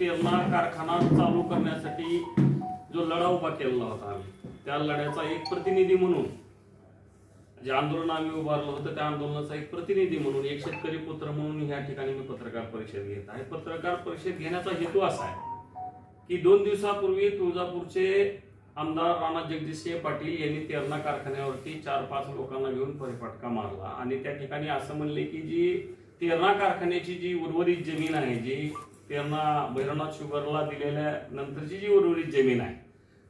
तेरणा कारखाना चालू करण्यासाठी जो लढा उभा केलेला होता आम्ही त्या लढ्याचा एक प्रतिनिधी म्हणून जे आंदोलन आम्ही उभारलं होतं त्या आंदोलनाचा एक प्रतिनिधी म्हणून एक शेतकरी पुत्र म्हणून या ठिकाणी मी पत्रकार परिषद घेत आहे. पत्रकार परिषद घेण्याचा हेतू असा आहे की दोन दिवसापूर्वी तुळजापूरचे आमदार राणा जगदीशसिंह पाटील यांनी तेरणा कारखान्यावरती चार पाच लोकांना घेऊन परिपाटका मारला. आणि त्या ठिकाणी असं म्हणले की जी तेरणा कारखान्याची जी उर्वरित जमीन आहे जी त्यांना भैरवनाथ शुगरला दिलेल्या नंतरची जी उर्वरित जमीन आहे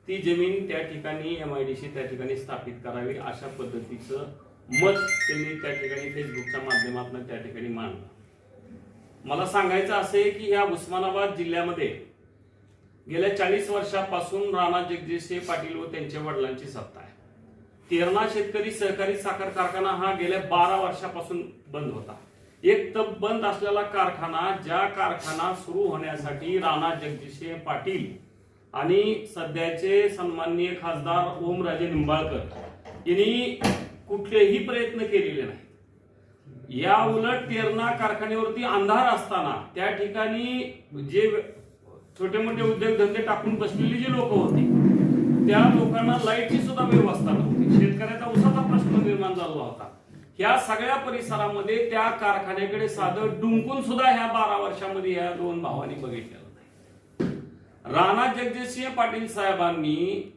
ती जमीन त्या ठिकाणी एम आय डी सी त्या ठिकाणी स्थापित करावी अशा पद्धतीचं मत त्यांनी त्या ठिकाणी फेसबुकच्या माध्यमातून त्या ठिकाणी मांडलं. मला सांगायचं असं आहे की या उस्मानाबाद जिल्ह्यामध्ये गेल्या चाळीस वर्षापासून राणा जगदीशसिंह पाटील व त्यांच्या वडिलांची सत्ता आहे. तेरणा शेतकरी सहकारी साखर कारखाना हा गेल्या बारा वर्षापासून बंद होता. एक तब बंद असलेला कारखाना ज्या कारखाना सुरू होण्यासाठी राणा जगदीशे पाटील आणि सध्याचे सन्माननीय खासदार ओमराजे निंबाळकर यांनी कुठलेही प्रयत्न केलेले नाही या उलट तेरणा कारखान्यावरती अंधार असताना त्या ठिकाणी जे छोटे मोठे उद्योगधंदे टाकून बसलेली जी लोक होती त्या लोकांना लाईटची सुद्धा व्यवस्था नव्हती. शेतकऱ्याचा उसाचा प्रश्न निर्माण झाला होता. ह्या सगळ्या परिसरामध्ये त्या कारखान्याकडे साधं डुंकून सुद्धा ह्या बारा वर्षामध्ये या दोन भावांनी बघितलेलं नाही. राणा जगजितसिंह पाटील साहेबांनी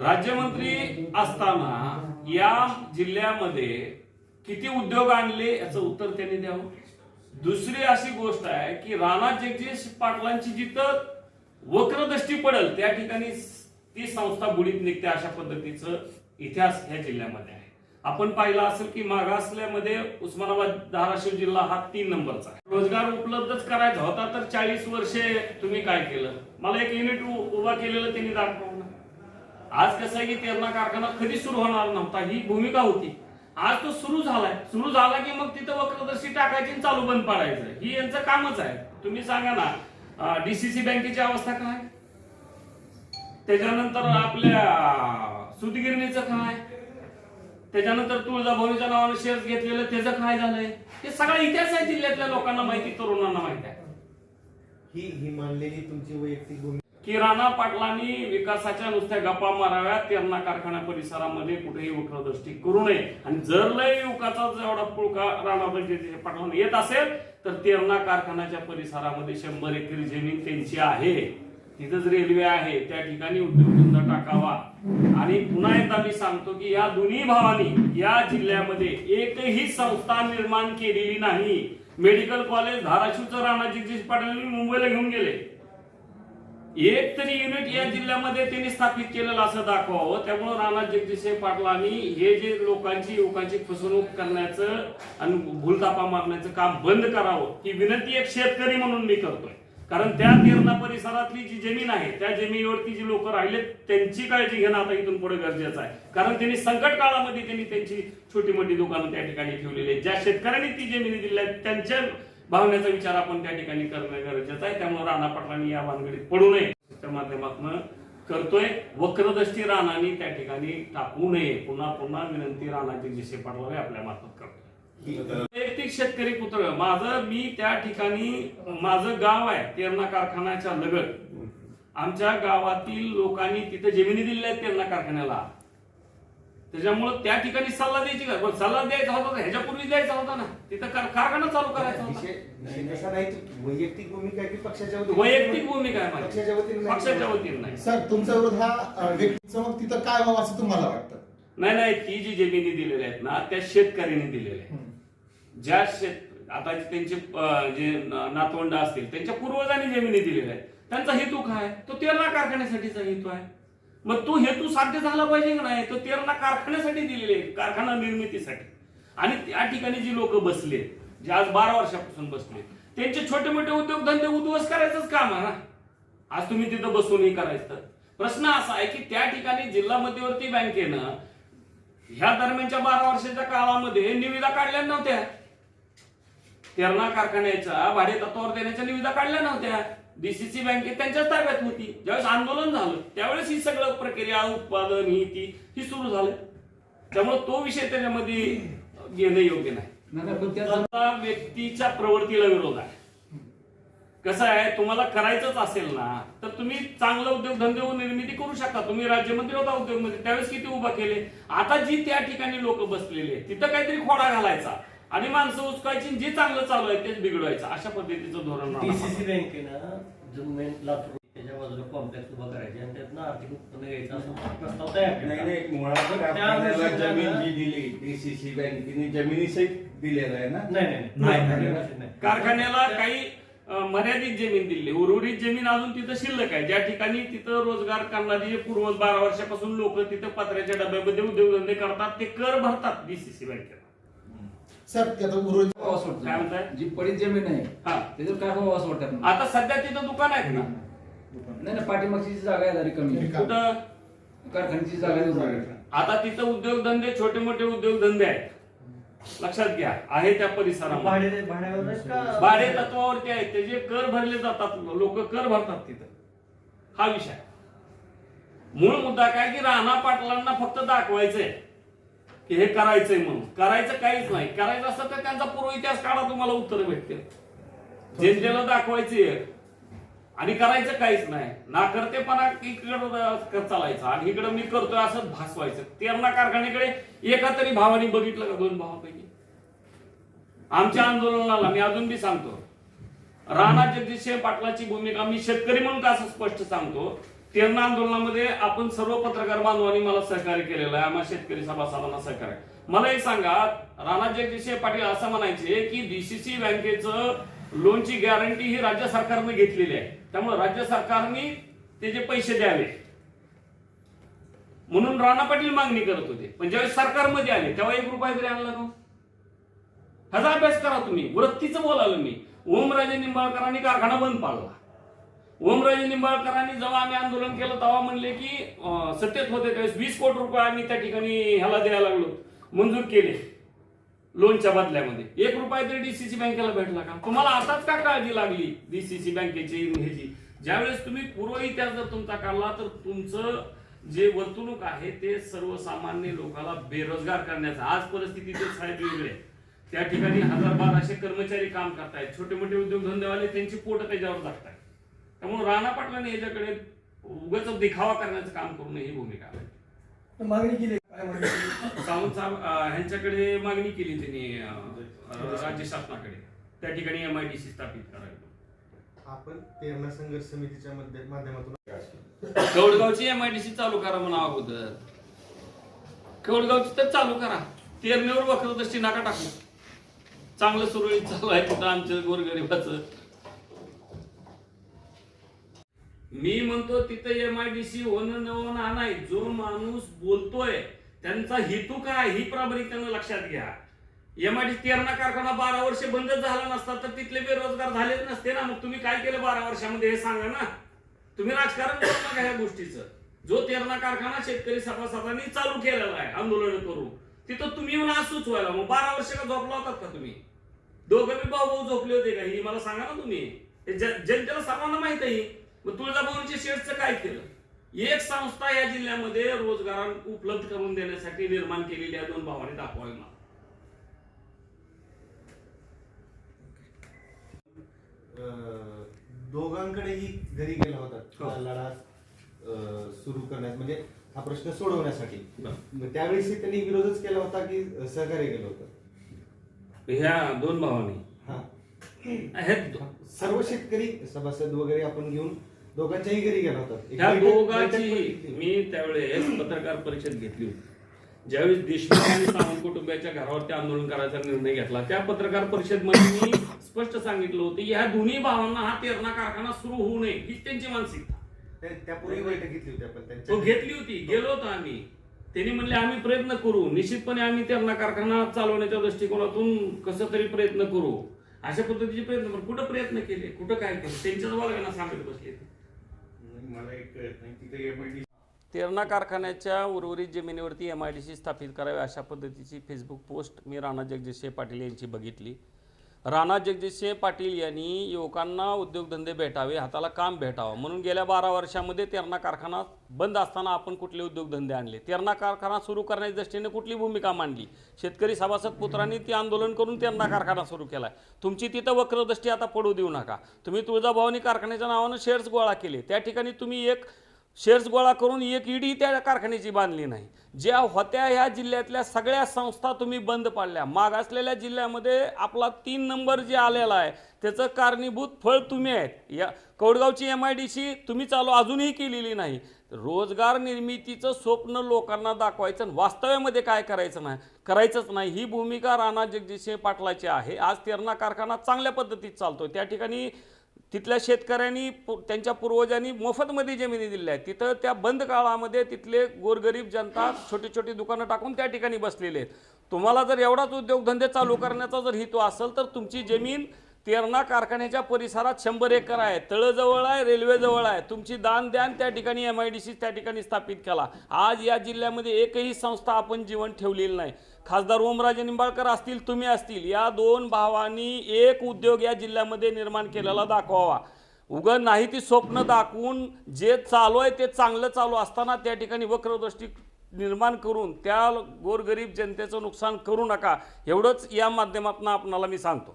राज्यमंत्री असताना या जिल्ह्यामध्ये किती उद्योग आणले याचं उत्तर त्यांनी द्यावं? दुसरी अशी गोष्ट आहे की राणा जगदीश पाटलांची जिथं वक्रदृष्टी पडेल त्या ठिकाणी ती संस्था बुडीत निघते अशा पद्धतीचं इतिहास ह्या जिल्ह्यामध्ये आहे. आपण पाहिलं असेल की मागासल्यामध्ये उस्मानाबाद धाराशिव जिल्हा हा तीन नंबरचा आहे. रोजगार उपलब्धच करायचा होता तर चाळीस वर्षे तुम्ही काय केलं? मला एक युनिट उभा केलेलं त्यांनी दाखवलं. आज कसं आहे की तेरणा कारखाना कधी सुरू होणार नव्हता ही भूमिका होती. आज तो सुरू झालाय. सुरू झाला की मग तिथं वक्रदर्शी टाकायची आणि चालू बंद पाडायचं. ही यांचं कामच आहे. तुम्ही सांगा ना डीसीसी बँकेची अवस्था काय? त्याच्यानंतर आपल्या सुतगिरणीचं काय? त्याच्यानंतर तुळजाभवानीच्या नावानं शेअर्स घेतलेलं त्याचं काय झालंय? हे सगळा इतिहास आहे जिल्ह्यातल्या लोकांना माहिती तरुणांना माहिती आहे. ही ही मांडलेली तुमची वैयक्तिक भूमिका की राणा पाटलांनी विकासाच्या नुसत्या गप्पा माराव्या तेरणा कारखाना परिसरामध्ये कुठेही वक्रदृष्टी करू नये. आणि जर लय युवकाचा जेवढा पुळका राणा पाटलांना येत असेल तर तेरणा कारखान्याच्या परिसरामध्ये शंभर एकर जमीन त्यांची आहे. तिथंच रेल्वे आहे त्या ठिकाणी उद्योगधंदा टाकावा. आणि पुन्हा एकदा मी सांगतो की या दोन्ही भावांनी या जिल्ह्यामध्ये एकही संस्था निर्माण केलेली नाही. मेडिकल कॉलेज धाराशिवचं राणा जगदीश पाटील मुंबईला घेऊन गेले. एक तरी युनिट या जिल्ह्यामध्ये त्यांनी स्थापित केलेलं असं दाखवावं. त्यामुळे राणा जगदीशसिंह पाटलांनी हे जे लोकांची युवकांची फसवणूक करण्याचं आणि भूलतापा मारण्याचं काम बंद करावं ही विनंती एक शेतकरी म्हणून मी करतोय. कारण त्या तेरणा परिसरातली जी जमीन आहे त्या जमिनीवरती जी लोक राहिले त्यांची काळजी घेणं आता इथून पुढे गरजेचं आहे. कारण त्यांनी संकट काळामध्ये त्यांनी त्यांची छोटी मोठी दुकानं त्या ठिकाणी ठेवलेली आहेत. ज्या शेतकऱ्यांनी ती जमिनी दिल्या आहेत, त्यांच्या भावनेचा विचार आपण त्या ठिकाणी करणं गरजेचं आहे. त्यामुळे राणा पाटलांनी या भानगडीत पडू नये. त्या माध्यमातून करतोय. वक्रदृष्टी राणांनी त्या ठिकाणी टाकू नये. पुन्हा पुन्हा विनंती राणाची जसे पाटलावे आपल्या मार्फत करतो वैयक्तिक शेतकरी पुत्र माझं मी त्या ठिकाणी माझं गाव आहे तेरणा कारखान्याच्या लगत. आमच्या गावातील लोकांनी तिथे जमिनी दिलेल्या आहेत तेरणा कारखान्याला. त्याच्यामुळं त्या ठिकाणी सल्ला द्यायची का? सल्ला द्यायचा होता ह्याच्यापूर्वी द्यायचा होता ना. तिथं कार- कारखाना चालू करायचा होता. वैयक्तिक भूमिका आहे की पक्षाच्या वतीने? वैयक्तिक भूमिका आहे माझी. पक्षाच्या वतीने नाही. पक्षाच्या वतीने नाही. सर तुमचा विरोध हा अ, व्यक्तीचा मग तिथं काय व्हावं असं तुम्हाला वाटतं? नाही नाही ती जी जमिनी दिलेल्या आहेत ना त्या शेतकऱ्यांनी दिलेल्या आहेत. ज्या शेत आता त्यांचे जे नातवंड असतील त्यांच्या पूर्वजांनी जमिनी दिलेल्या आहेत. त्यांचा हेतू काय? तो तेरणा कारखान्यासाठीचा हेतू आहे. मग तो हेतू साध्य झाला पाहिजे का नाही? तो तेरणा कारखान्यासाठी दिलेले कारखाना निर्मितीसाठी. आणि त्या ठिकाणी जी लोक बसले जे आज बारा वर्षापासून बसले त्यांचे छोटे मोठे उद्योगधंदे उद्ध्वस्त करायचंच काम आहे ना? आज तुम्ही तिथं बसूनही करायचं. तर प्रश्न असा आहे की त्या ठिकाणी जिल्हा मध्यवर्ती बँकेनं ह्या दरम्यानच्या बारा वर्षाच्या काळामध्ये निविदा काढल्या नव्हत्या. तेरणा कारखान्याच्या भाडे तत्वावर देण्याच्या निविदा काढल्या नव्हत्या. डीसीसी बँकेत त्यांच्याच ताब्यात होती. ज्यावेळेस आंदोलन झालं त्यावेळेस ही सगळं प्रक्रिया उत्पादन ही ती ही सुरू झालं. त्यामुळे तो विषय त्याच्यामध्ये घेणं योग्य नाही. व्यक्तीच्या प्रवृत्तीला विरोध आहे. कसं आहे तुम्हाला करायचंच असेल ना तर तुम्ही चांगलं उद्योगधंदे निर्मिती करू शकता. तुम्ही राज्यमंत्री होता उद्योगमंत्री त्यावेळेस किती उभा केले? आता जी त्या ठिकाणी लोक बसलेले तिथं काहीतरी खोडा घालायचा. आणि माणसं उचकायची आणि जे चांगलं चालू आहे तेच बिघडवायचं. अशा पद्धतीचं धोरण राहणार. डीसीसी बँकेनं जो मेन लातूर त्याच्या बाजूला कॉम्प्लेक्स उभा करायचे आणि त्यातनं आर्थिक उत्पन्न घ्यायचं असं प्रस्ताव तयार नाही केला. नाही मुळात कारखान्याला जमीन जी दिली डीसीसी बँकेने जमिनीसहित दिलेलं आहे ना? नाही नाही नाही, नाही नाही, नाही, नाही. कारखान्याला काही अं, मर्यादित जमीन दिली उर्वरित जमीन अजून तिथं शिल्लक आहे. ज्या ठिकाणी तिथं रोजगार करणारी पूर्व बारा वर्षापासून लोक तिथं पत्र्याच्या डब्यामध्ये उद्योगधंदे करतात ते कर भरतात डीसीसी बँकेला सर ते आता उर्वरित भाव वाटतं? काय म्हणताय? जी पडीत जमीन आहे हा. त्याच्यावर काय भाव असं वाटत आता सध्या तिथं दुकान आहेत ना नाही ना पाठीमागची जी जागा आहे जरी कमी. आहे. कुठं? कारखान्याची जागा आहे आहे. आता तिथं उद्योगधंदे छोटे मोठे उद्योगधंदे आहेत. लक्षात घ्या आहे त्या परिसरामध्ये. भाडे भाड्यावर आहेत का? भाडे तत्वावरती आहेत. त्याचे कर भरले जातात लोक कर भरतात तिथं. हा विषय मूळ मुद्दा काय की राणा पाटलांना फक्त दाखवायचंय. की हे करायचंय म्हणून. करायचं काहीच नाही. करायचं असतं तर त्यांचा पूर्व इतिहास काढा तुम्हाला उत्तर भेटते जनतेला दाखवायचे आणि करायचं काहीच नाही. नाकर्तेपणा इकडं चालायचा. आणि इकडं मी करतोय असं भासवायचं. तेरणा कारखान्याकडे एका तरी भावाने बघितलं का दोन भावापैकी? आमच्या आंदोलनाला मी अजून बी सांगतो. राणा जगदीश पाटलाची भूमिका मी शेतकरी म्हणून का असं स्पष्ट सांगतो. तेरणा आंदोलनामध्ये आपण सर्व पत्रकार बांधवांनी मला सहकार्य केलेलं आहे. आम्हाला शेतकरी सभासदांना सहकार्य. मला एक सांगा राणा जगदीशे पाटील असं म्हणायचे की डीसीसी बँकेचं लोनची गॅरंटी ही राज्य सरकारने घेतलेली आहे. त्यामुळे राज्य सरकारने त्याचे पैसे द्यावे. म्हणून राणा पाटील मागणी करत होते. पण ज्यावेळेस सरकारमध्ये आले तेव्हा एक रुपया तरी आणला का? ह्याचा अभ्यास करा तुम्ही. वृत्तीचं बोलालो मी. ओमराजे निंबाळकरांनी कारखाना बंद पाडला. ओमराजे निंबाळकरांनी जेव्हा आम्ही आंदोलन केलं तेव्हा म्हणले की सत्तेत होते त्यावेळेस वीस कोटी रुपये आम्ही त्या ठिकाणी ह्याला द्यायला लागलो मंजूर केले लोनच्या बदल्यामध्ये. एक रुपया तरी डीसीसी बँकेला भेटला का? तुम्हाला आताच का काळजी लागली डीसीसी बँकेची ह्याची? ज्यावेळेस तुम्ही पूर्व इतिहास जर तुमचा काढला तर तुमचं जे वर्तणूक आहे ते सर्वसामान्य लोकांना बेरोजगार करण्याचं. आज परिस्थिती ते साहेब वेगळे त्या ठिकाणी हजार बाराशे कर्मचारी काम करतायत. छोटे मोठे उद्योगधंदेवाले त्यांची पोट त्याच्यावर जागतायत. त्यामुळे राणा पाटलाने याच्याकडे उगाच दिखावा करण्याचं काम करू नये ही भूमिका आहे. मागणी केली सावंत साहेब ह्यांच्याकडे मागणी केली त्यांनी राज्य शासनाकडे. त्या ठिकाणी एमआयडीसी स्थापित करावी आपण संघर्ष समितीच्या मध्ये- माध्यमातून कौडगावची एमआयडीसी चालू करा म्हणा अगोदर. कौडगावची तर चालू करा. तेरणीवर वक्रदृष्टी नका टाकू. चांगलं सुरळीत चालू आहे तिथं आमच्या गोरगरिबाचं. मी म्हणतो तिथं सी होणं न होणं नाही. जो माणूस बोलतोय त्यांचा हेतू काय? ही त्यांना लक्षात घ्या. एम आय डी तेरणा कारखाना बारा वर्ष बंदच झाला नसता तर तिथले बेरोजगार झालेच नसते ना. मग तुम्ही काय केलं बारा वर्षामध्ये? हे सांगा ना. तुम्ही राजकारण करू नका ह्या गोष्टीचं. जो तेरणा कारखाना शेतकरी सभासदांनी चालू केलेला आहे आंदोलन करून तिथं तुम्ही येऊन आज सुचवायला. मग बारा वर्ष का झोपला होतात का तुम्ही? दोघं मी भाऊ भाऊ झोपले होते का? ही मला सांगा ना तुम्ही. जनतेला सर्वांना माहीत आहे. मग तुळजाभवानीच्या शेअर्सचं काय केलं? एक संस्था या जिल्ह्यामध्ये रोजगार उपलब्ध करून देण्यासाठी निर्माण केलेली आहे दोन भावाने दाखवावी मला. अं, दोघांकडेही घरी गेला होता हो. लढा सुरू करण्यास म्हणजे हा प्रश्न सोडवण्यासाठी. त्यावेळेस त्यांनी विरोधच केला होता की सहकार्य केलं होतं? ह्या दोन भावाने. हा सर्व शेतकरी सभासद वगैरे आपण घेऊन दोघांच्याही घरी गेला होता. ह्या दोघांची. मी त्यावेळेस पत्रकार परिषद घेतली होती. ज्यावेळेस देशमुख आणि सावंत कुटुंबियाच्या घरावरती आंदोलन करायचा निर्णय घेतला. त्या पत्रकार परिषदमध्ये मी स्पष्ट सांगितलं होतं ह्या दोन्ही भावांना हा तेरणा कारखाना सुरू होऊ नये हीच त्यांची मानसिकता. त्या- त्यापूर्वी बैठक घेतली होती आपण तो त्यांच्या घेतली होती. गेलो होतो आम्ही. त्यांनी म्हणले आम्ही प्रयत्न करू. निश्चितपणे आम्ही तेरणा कारखाना चालवण्याच्या दृष्टिकोनातून कसं तरी प्रयत्न करू. अशा पद्धतीचे प्रयत्न पण कुठं प्रयत्न केले? कुठं काय केलं? त्यांच्याच वर्गांना सांगत बसले ते. मला एक कळत नाही. तिथे तेरणा कारखान्याच्या उर्वरित जमिनीवरती एम आय डी सी स्थापित करावी अशा पद्धतीची फेसबुक पोस्ट मी राणा जगदीशे पाटील यांची बघितली. राणा जगदीशसिंह पाटील यांनी युवकांना उद्योगधंदे भेटावे हाताला काम भेटावं. म्हणून गेल्या बारा वर्षामध्ये तेरणा कारखाना बंद असताना आपण कुठले उद्योगधंदे आणले? तेरणा कारखाना सुरू करण्याच्या दृष्टीने कुठली भूमिका मांडली? शेतकरी सभासद पुत्रांनी ती आंदोलन करून तेरणा कारखाना सुरू केला. तुमची तिथं वक्रदृष्टी आता पडू देऊ नका. तुम्ही तुळजाभवानी कारखान्याच्या नावानं शेअर्स गोळा केले. त्या ठिकाणी तुम्ही एक शेअर्स गोळा करून एक ईडी त्या कारखान्याची बांधली नाही. ज्या होत्या ह्या जिल्ह्यातल्या सगळ्या संस्था तुम्ही बंद पाडल्या. मागासलेल्या जिल्ह्यामध्ये आपला तीन नंबर जे आलेला आहे त्याचं कारणीभूत फळ तुम्ही आहेत. या कौडगावची एम आय डी सी तुम्ही चालू अजूनही केलेली नाही. रोजगार निर्मितीचं स्वप्न लोकांना दाखवायचं आणि वास्तव्यामध्ये काय करायचं नाही करायचंच नाही. ही भूमिका राणा जगजितसिंह पाटलाची आहे. आज तेरणा कारखाना चांगल्या पद्धतीत चालतो त्या ठिकाणी तिथल्या शेतकऱ्यांनी पु- त्यांच्या पूर्वजांनी मोफतमध्ये जमिनी दिल्या आहेत. तिथं त्या बंद काळामध्ये तिथले गोरगरीब जनता छोटी छोटी दुकानं टाकून त्या ठिकाणी बसलेले आहेत. तुम्हाला जर एवढाच उद्योगधंदे चालू करण्याचा जर हेतू असेल तर तुमची जमीन तेरणा कारखान्याच्या परिसरात शंभर एकर आहे. तळजवळ आहे रेल्वेजवळ आहे. तुमची दान द्यान त्या ठिकाणी एम आय डी सी त्या ठिकाणी स्थापित केला. आज या जिल्ह्यामध्ये एकही संस्था आपण जीवन ठेवलेली नाही. खासदार ओमराजे निंबाळकर असतील तुम्ही असतील या दोन भावांनी एक उद्योग या जिल्ह्यामध्ये निर्माण केलेला दाखवावा. उगं नाही ती स्वप्न दाखवून जे चालू आहे ते चांगलं चालू असताना त्या ठिकाणी वक्रदृष्टी निर्माण करून त्या गोरगरीब जनतेचं नुकसान करू नका. एवढंच या माध्यमातून आपणाला मी सांगतो.